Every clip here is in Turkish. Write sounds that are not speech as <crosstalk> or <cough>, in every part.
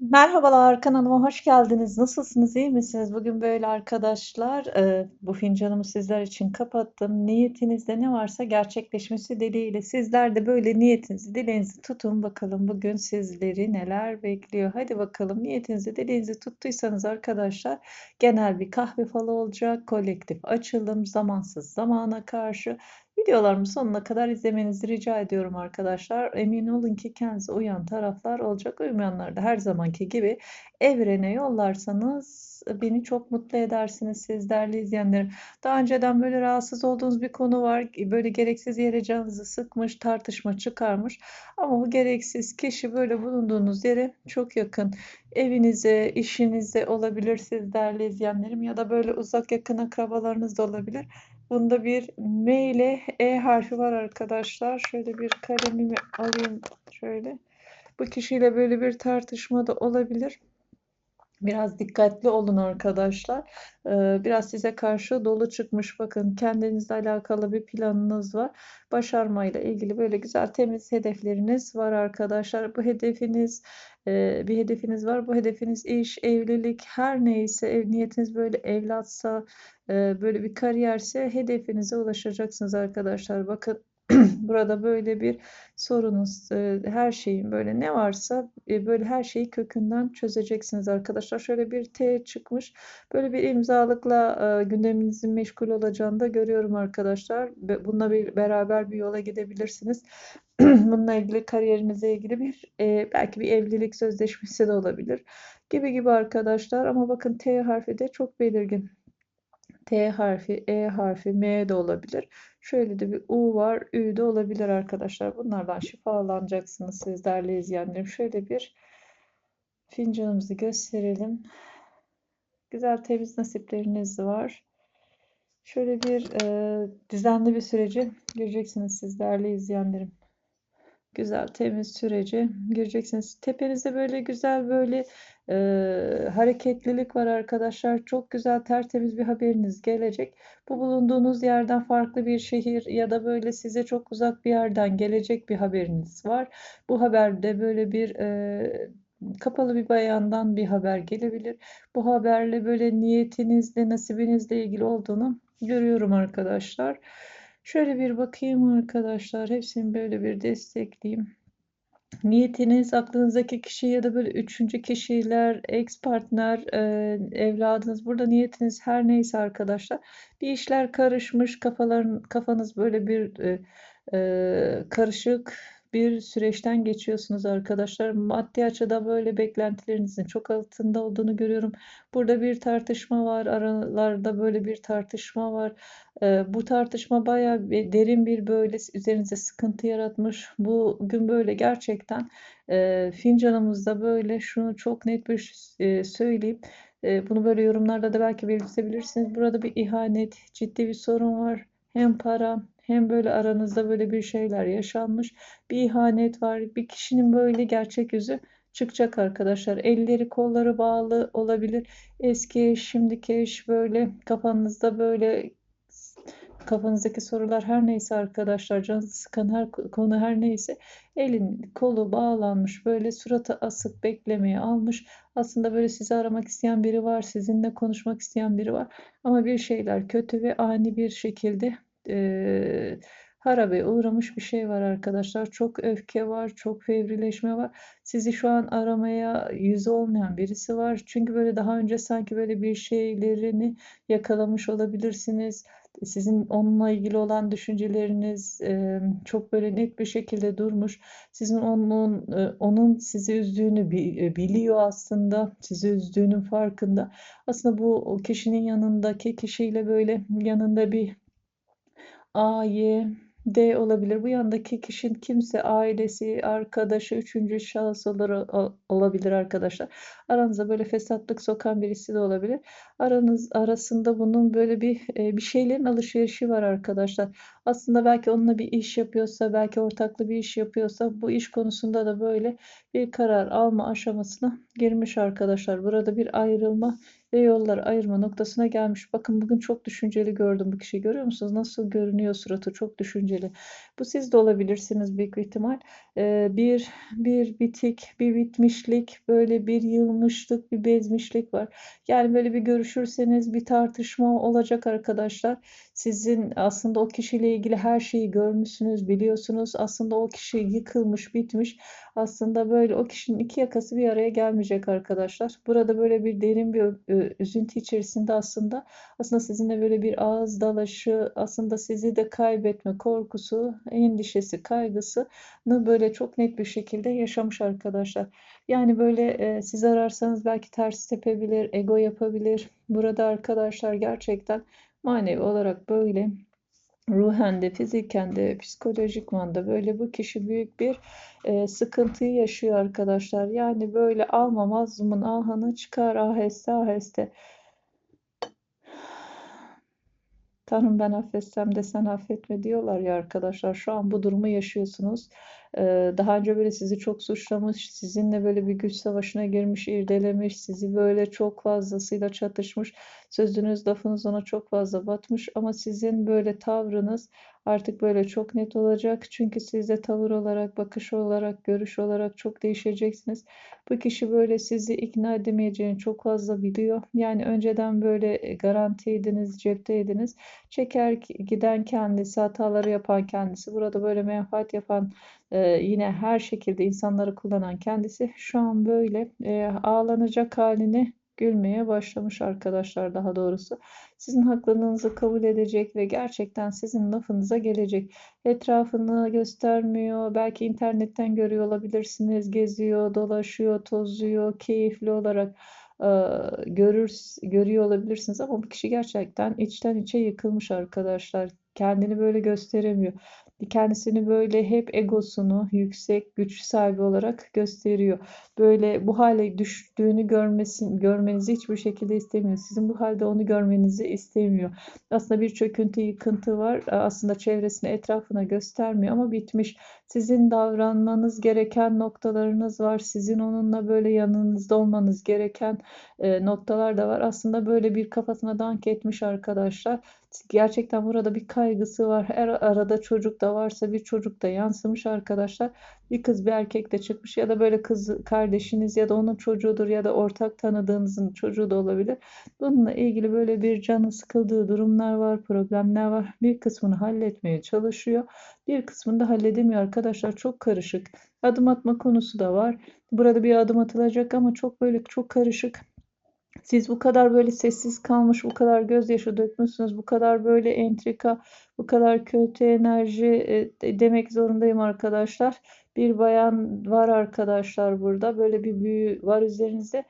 Merhabalar, kanalıma hoş geldiniz. Nasılsınız, iyi misiniz? Bugün böyle arkadaşlar, eee, bu fincanımı sizler için kapattım. Niyetinizde ne varsa gerçekleşmesi dileğiyle sizler de böyle niyetinizi, dileğinizi tutun. Bakalım bugün sizleri neler bekliyor. Hadi bakalım niyetinizi, dileğinizi tuttuysanız arkadaşlar genel bir kahve falı olacak. Kolektif açılım, zamansız zamana karşı. Videolarımı sonuna kadar izlemenizi rica ediyorum arkadaşlar. Emin olun ki kendinize uyan taraflar olacak. Uymayanlar da her zamanki gibi evrene yollarsanız beni çok mutlu edersiniz siz değerli izleyenlerim. Daha önceden böyle rahatsız olduğunuz bir konu var. Böyle gereksiz yere canınızı sıkmış, tartışma çıkarmış. Ama bu gereksiz kişi böyle bulunduğunuz yere çok yakın. Evinize, işinize olabilir siz değerli izleyenlerim ya da böyle uzak yakın akrabalarınız da olabilir. Bunda bir M ile E harfi var arkadaşlar. Şöyle bir kalemimi alayım şöyle. Bu kişiyle böyle bir tartışma da olabilir. Biraz dikkatli olun arkadaşlar. Ee, biraz size karşı dolu çıkmış. Bakın kendinizle alakalı bir planınız var. Başarmayla ilgili böyle güzel temiz hedefleriniz var arkadaşlar. Bu hedefiniz e, bir hedefiniz var. Bu hedefiniz iş, evlilik her neyse ev, niyetiniz böyle evlatsa e, böyle bir kariyerse hedefinize ulaşacaksınız arkadaşlar. Bakın <clears throat> Burada böyle bir sorunuz, e, her şeyin böyle ne varsa e, böyle her şeyi kökünden çözeceksiniz arkadaşlar. Şöyle bir T çıkmış. Böyle bir imzalıkla e, gündeminizin meşgul olacağını da görüyorum arkadaşlar. Bununla bir, beraber bir yola gidebilirsiniz. <clears throat> Bununla ilgili kariyerinize ilgili bir belki bir evlilik sözleşmesi de olabilir gibi gibi arkadaşlar. Ama bakın T harfi de çok belirgin. T harfi, E harfi, M de olabilir. Şöyle de bir U var, Ü de olabilir arkadaşlar. Bunlardan şifalanacaksınız siz değerli izleyenlerim. Şöyle bir fincanımızı gösterelim. Güzel temiz nasipleriniz var. Şöyle bir e, düzenli bir süreci göreceksiniz siz değerli izleyenlerim güzel temiz sürece gireceksiniz. Tepenizde böyle güzel böyle e, hareketlilik var arkadaşlar. Çok güzel tertemiz bir haberiniz gelecek. Bu bulunduğunuz yerden farklı bir şehir ya da böyle size çok uzak bir yerden gelecek bir haberiniz var. Bu haberde böyle bir e, kapalı bir bayandan bir haber gelebilir. Bu haberle böyle niyetinizle, nasibinizle ilgili olduğunu görüyorum arkadaşlar. Şöyle bir bakayım arkadaşlar. Hepsini böyle bir destekleyeyim. Niyetiniz aklınızdaki kişi ya da böyle üçüncü kişiler, ex partner, e, evladınız. Burada niyetiniz her neyse arkadaşlar. Bir işler karışmış, kafaların kafanız böyle bir e, e, karışık bir süreçten geçiyorsunuz arkadaşlar. Maddi açıda böyle beklentilerinizin çok altında olduğunu görüyorum. Burada bir tartışma var. Aralarda böyle bir tartışma var. Ee, bu tartışma bayağı derin bir böyle üzerinize sıkıntı yaratmış. Bugün böyle gerçekten e, fincanımızda böyle şunu çok net bir e, söyleyeyim. E, bunu böyle yorumlarda da belki belirtebilirsiniz. Burada bir ihanet, ciddi bir sorun var. Hem para hem böyle aranızda böyle bir şeyler yaşanmış. Bir ihanet var. Bir kişinin böyle gerçek yüzü çıkacak arkadaşlar. Elleri kolları bağlı olabilir. Eski eş, şimdiki eş böyle kafanızda böyle kafanızdaki sorular her neyse arkadaşlar canınızı sıkan her konu her neyse elin kolu bağlanmış böyle suratı asık beklemeye almış aslında böyle sizi aramak isteyen biri var sizinle konuşmak isteyen biri var ama bir şeyler kötü ve ani bir şekilde e, harabe uğramış bir şey var arkadaşlar. Çok öfke var, çok fevrileşme var. Sizi şu an aramaya yüzü olmayan birisi var. Çünkü böyle daha önce sanki böyle bir şeylerini yakalamış olabilirsiniz. Sizin onunla ilgili olan düşünceleriniz e, çok böyle net bir şekilde durmuş. Sizin onun e, onun sizi üzdüğünü biliyor aslında. Sizi üzdüğünün farkında. Aslında bu kişinin yanındaki kişiyle böyle yanında bir A, Y, D olabilir. Bu yandaki kişinin kimse ailesi, arkadaşı, üçüncü şahıs olabilir arkadaşlar. Aranıza böyle fesatlık sokan birisi de olabilir. Aranız arasında bunun böyle bir e, bir şeylerin alışverişi var arkadaşlar. Aslında belki onunla bir iş yapıyorsa, belki ortaklı bir iş yapıyorsa bu iş konusunda da böyle bir karar alma aşamasına girmiş arkadaşlar. Burada bir ayrılma ve yolları ayırma noktasına gelmiş. Bakın bugün çok düşünceli gördüm bu kişiyi. Görüyor musunuz? Nasıl görünüyor suratı? Çok düşünceli. Bu siz de olabilirsiniz büyük ihtimal. Ee, bir bir bitik, bir bitmişlik, böyle bir yılmışlık, bir bezmişlik var. Yani böyle bir görüşürseniz bir tartışma olacak arkadaşlar. Sizin aslında o kişiyle ilgili her şeyi görmüşsünüz, biliyorsunuz. Aslında o kişi yıkılmış, bitmiş. Aslında böyle o kişinin iki yakası bir araya gelmeyecek arkadaşlar. Burada böyle bir derin bir üzüntü içerisinde aslında aslında sizinle böyle bir ağız dalaşı, aslında sizi de kaybetme korkusu, endişesi, kaygısını böyle çok net bir şekilde yaşamış arkadaşlar. Yani böyle e, siz ararsanız belki ters tepebilir, ego yapabilir. Burada arkadaşlar gerçekten manevi olarak böyle ruhen de fiziken de psikolojikman da böyle bu kişi büyük bir e, sıkıntıyı yaşıyor arkadaşlar. Yani böyle alma mazlumun ahını çıkar aheste aheste. Tanrım ben affetsem de sen affetme diyorlar ya arkadaşlar. Şu an bu durumu yaşıyorsunuz. Ee, daha önce böyle sizi çok suçlamış, sizinle böyle bir güç savaşına girmiş, irdelemiş, sizi böyle çok fazlasıyla çatışmış, sözünüz, lafınız ona çok fazla batmış ama sizin böyle tavrınız artık böyle çok net olacak. Çünkü siz de tavır olarak, bakış olarak, görüş olarak çok değişeceksiniz. Bu kişi böyle sizi ikna edemeyeceğini çok fazla biliyor. Yani önceden böyle e, garantiydiniz, cepteydiniz. Çeker giden kendisi, hataları yapan kendisi. Burada böyle menfaat yapan e, yine her şekilde insanları kullanan kendisi şu an böyle e, ağlanacak halini gülmeye başlamış arkadaşlar daha doğrusu. Sizin haklılığınızı kabul edecek ve gerçekten sizin lafınıza gelecek. Etrafını göstermiyor. Belki internetten görüyor olabilirsiniz. Geziyor, dolaşıyor, tozuyor, keyifli olarak görür, görüyor olabilirsiniz ama bu kişi gerçekten içten içe yıkılmış arkadaşlar. Kendini böyle gösteremiyor kendisini böyle hep egosunu yüksek güç sahibi olarak gösteriyor. Böyle bu hale düştüğünü görmesin, görmenizi hiçbir şekilde istemiyor. Sizin bu halde onu görmenizi istemiyor. Aslında bir çöküntü, yıkıntı var. Aslında çevresine, etrafına göstermiyor ama bitmiş. Sizin davranmanız gereken noktalarınız var. Sizin onunla böyle yanınızda olmanız gereken e, noktalar da var. Aslında böyle bir kafasına dank etmiş arkadaşlar. Gerçekten burada bir kaygısı var. Her arada çocuk da varsa bir çocuk da yansımış arkadaşlar. Bir kız bir erkek de çıkmış ya da böyle kız kardeşiniz ya da onun çocuğudur ya da ortak tanıdığınızın çocuğu da olabilir. Bununla ilgili böyle bir canı sıkıldığı durumlar var, problemler var. Bir kısmını halletmeye çalışıyor. Bir kısmını da halledemiyor arkadaşlar. Çok karışık. Adım atma konusu da var. Burada bir adım atılacak ama çok böyle çok karışık. Siz bu kadar böyle sessiz kalmış, bu kadar gözyaşı dökmüşsünüz, bu kadar böyle entrika, bu kadar kötü enerji e, demek zorundayım arkadaşlar. Bir bayan var arkadaşlar burada. Böyle bir büyü var üzerinizde.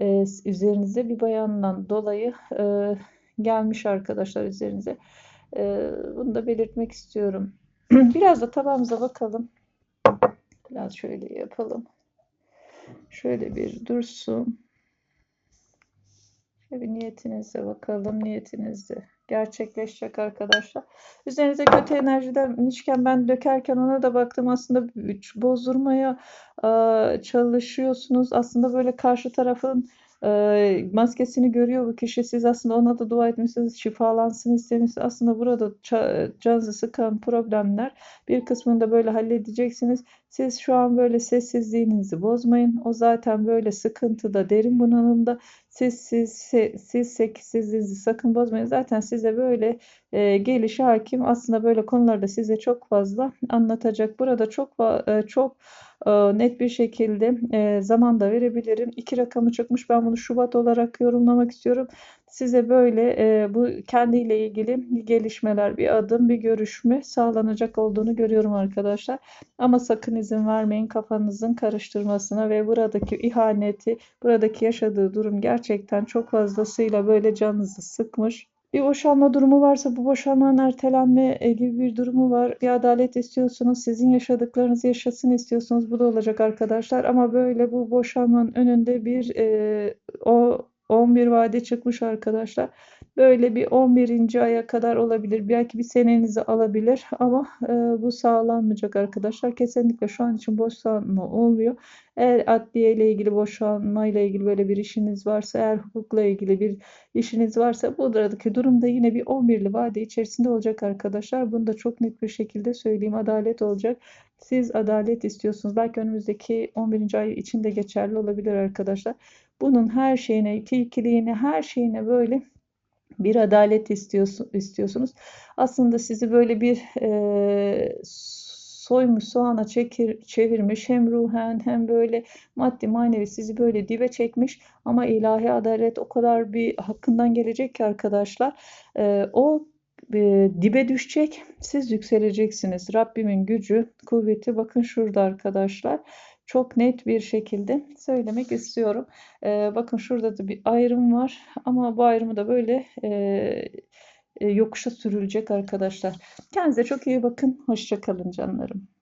E, üzerinizde bir bayandan dolayı e, gelmiş arkadaşlar üzerinize. E, bunu da belirtmek istiyorum. <clears throat> Biraz da tabağımıza bakalım. Biraz şöyle yapalım. Şöyle bir dursun. Bir niyetinize bakalım. Niyetinizde gerçekleşecek arkadaşlar. Üzerinize kötü enerjiden inişken ben dökerken ona da baktım. Aslında bozdurmaya çalışıyorsunuz. Aslında böyle karşı tarafın maskesini görüyor bu kişi. Siz aslında ona da dua etmişsiniz, şifalansın istemişsiniz. Aslında burada canınızı sıkan problemler bir kısmını da böyle halledeceksiniz. Siz şu an böyle sessizliğinizi bozmayın. O zaten böyle sıkıntıda, derin bunalımda. Siz siz siz, siz sessizliğinizi sakın bozmayın. Zaten size böyle e, gelişi hakim. Aslında böyle konularda size çok fazla anlatacak. Burada çok e, çok e, net bir şekilde e, zaman da verebilirim. İki rakamı çıkmış. Ben bunu Şubat olarak yorumlamak istiyorum. Size böyle e, bu kendiyle ilgili gelişmeler, bir adım, bir görüşme sağlanacak olduğunu görüyorum arkadaşlar. Ama sakın izin vermeyin kafanızın karıştırmasına ve buradaki ihaneti, buradaki yaşadığı durum gerçekten çok fazlasıyla böyle canınızı sıkmış. Bir boşanma durumu varsa bu boşanmanın ertelenme e, gibi bir durumu var. Bir adalet istiyorsunuz. Sizin yaşadıklarınızı yaşasın istiyorsunuz. Bu da olacak arkadaşlar. Ama böyle bu boşanmanın önünde bir e, o 11 vade çıkmış arkadaşlar. Böyle bir 11. aya kadar olabilir. Belki bir senenizi alabilir ama e, bu sağlanmayacak arkadaşlar. Kesinlikle şu an için boşanma olmuyor. Eğer adliye ile ilgili boşanma ile ilgili böyle bir işiniz varsa, eğer hukukla ilgili bir işiniz varsa buradaki durumda yine bir 11'li vade içerisinde olacak arkadaşlar. Bunu da çok net bir şekilde söyleyeyim. Adalet olacak. Siz adalet istiyorsunuz. Belki önümüzdeki 11. ay için de geçerli olabilir arkadaşlar. Bunun her şeyine, tilkiliğine, her şeyine böyle bir adalet istiyorsun, istiyorsunuz. Aslında sizi böyle bir e, soymuş, soğana çekir, çevirmiş hem ruhen hem böyle maddi manevi sizi böyle dibe çekmiş. Ama ilahi adalet o kadar bir hakkından gelecek ki arkadaşlar e, o e, dibe düşecek siz yükseleceksiniz. Rabbimin gücü kuvveti bakın şurada arkadaşlar çok net bir şekilde söylemek istiyorum. Ee, bakın şurada da bir ayrım var ama bu ayrımı da böyle e, e, yokuşa sürülecek arkadaşlar. Kendinize çok iyi bakın. Hoşça kalın canlarım.